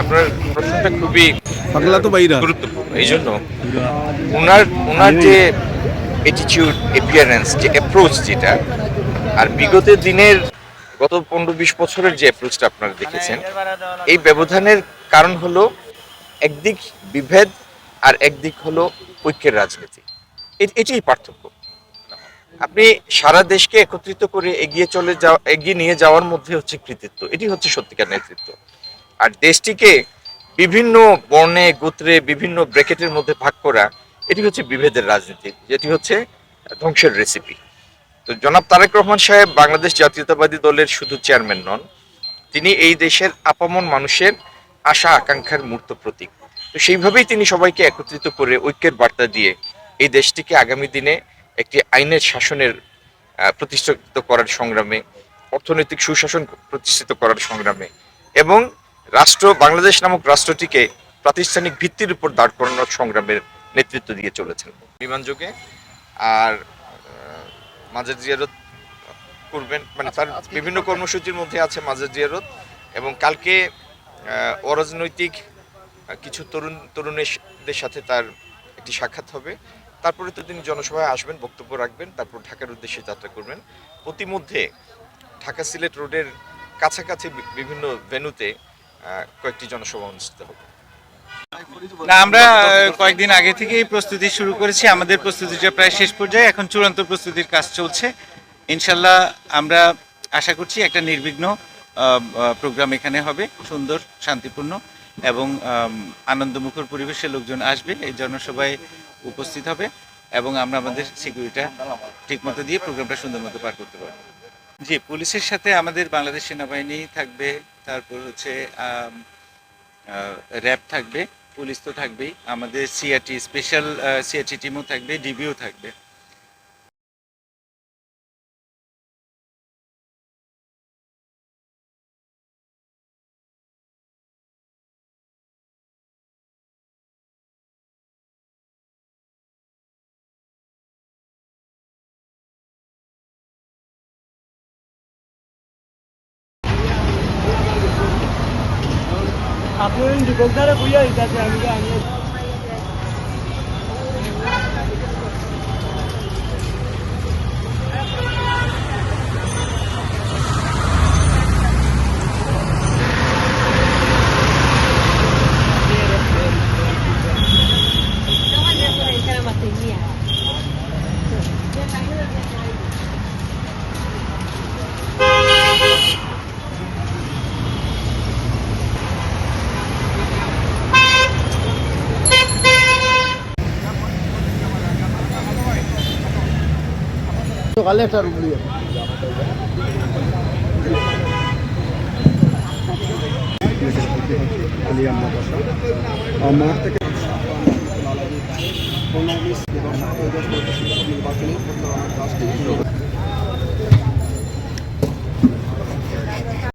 আপনার প্রশ্নটা খুবই পাগলা তো বাইরা। গুরুত্বপূর্ণ এই জন্য। ওনার ওনার যে অ্যাটিটিউড এপিয়ারেন্স যে অ্যাপ্রোচ যেটা আর বিগত দিনের গত পনেরো বিশ বছরের যে অ্যাপ্রোচটা আপনারা দেখেছেন এই ব্যবধানের কারণ হলো একদিক বিভেদ আর একদিক হলো ঐক্যের রাজনীতি। এটাই পার্থক্য। আপনি সারা দেশকে একত্রিত করে এগিয়ে চলে যাওয়া এগিয়ে নিয়ে যাওয়ার মধ্যে হচ্ছে কৃতিত্ব। এটি হচ্ছে সত্যিকার নেতৃত্ব। আর দেশটিকে বিভিন্ন বর্ণে, গোত্রে, বিভিন্ন ব্র্যাকেটের মধ্যে ভাগ করা, এটি হচ্ছে বিভেদের রাজনীতি, যেটি হচ্ছে ধ্বংসের রেসিপি তো জনাব তারেক রহমান সাহেব বাংলাদেশ জাতীয়তাবাদী দলের শুধু চেয়ারম্যান নন, তিনি এই দেশের আপামন মানুষের আশা, আকাঙ্ক্ষার মূর্ত প্রতীক। তো সেইভাবেই তিনি সবাইকে একত্রিত করে ঐক্যের বার্তা দিয়ে এই দেশটিকে আগামী দিনে একটি আইনের শাসনের প্রতিষ্ঠিত করার সংগ্রামে, অর্থনৈতিক সুশাসন প্রতিষ্ঠিত করার সংগ্রামে এবং রাষ্ট্র বাংলাদেশ নামক রাষ্ট্রটিকে প্রাতিষ্ঠানিক ভিত্তির উপর দাঁড় করানোর সংগ্রামের নেতৃত্ব দিয়ে চলেছেন। বিমান যোগে আর মাজার জিয়ারত করবেন মানে তার বিভিন্ন কর্মসূচির মধ্যে আছে মাজার জিয়ারত এবং কালকে অরাজনৈতিক কিছু তরুণ তরুণের সাথে তার একটি সাক্ষাৎ হবে। তারপরে তো তিনি জনসভায় আসবেন বক্তব্য রাখবেন তারপর ঢাকার উদ্দেশ্যে যাত্রা করবেন। প্রতিমধ্যে ঢাকা সিলেট রোডের কাছাকাছি বিভিন্ন ভেন্যুতে আহ, কয়েকটি জনসভা অনুষ্ঠিত হবে। না, আমরা কয়েকদিন আগে থেকেই প্রস্তুতি শুরু করেছি। আমাদের প্রস্তুতিটা প্রায় শেষ পর্যায়ে। এখন চূড়ান্ত প্রস্তুতির কাজ চলছে। ইনশাল্লাহ আমরা আশা করছি একটা নির্বিঘ্ন প্রোগ্রাম এখানে হবে। সুন্দর, শান্তিপূর্ণ এবং আনন্দমুখর পরিবেশে লোকজন আসবে। এই জনসভায় উপস্থিত হবে এবং আমরা আমাদের সিকিউরিটিটা ঠিকমতো দিয়ে প্রোগ্রামটা সুন্দর মতো পার করতে পারব। জি, পুলিশের সাথে আমাদের বাংলাদেশ সেনাবাহিনী থাকবে। তারপর হচ্ছে র্যাব থাকবে, পুলিশ তো থাকবেই, আমাদের সিআরটি স্পেশাল সিআরটি টিমও থাকবে ডিবিও থাকবে। Aklının dibinde de bu yayında canlı canlı. সকালে একটা রুম নিয়ে আমার থেকে কাজটি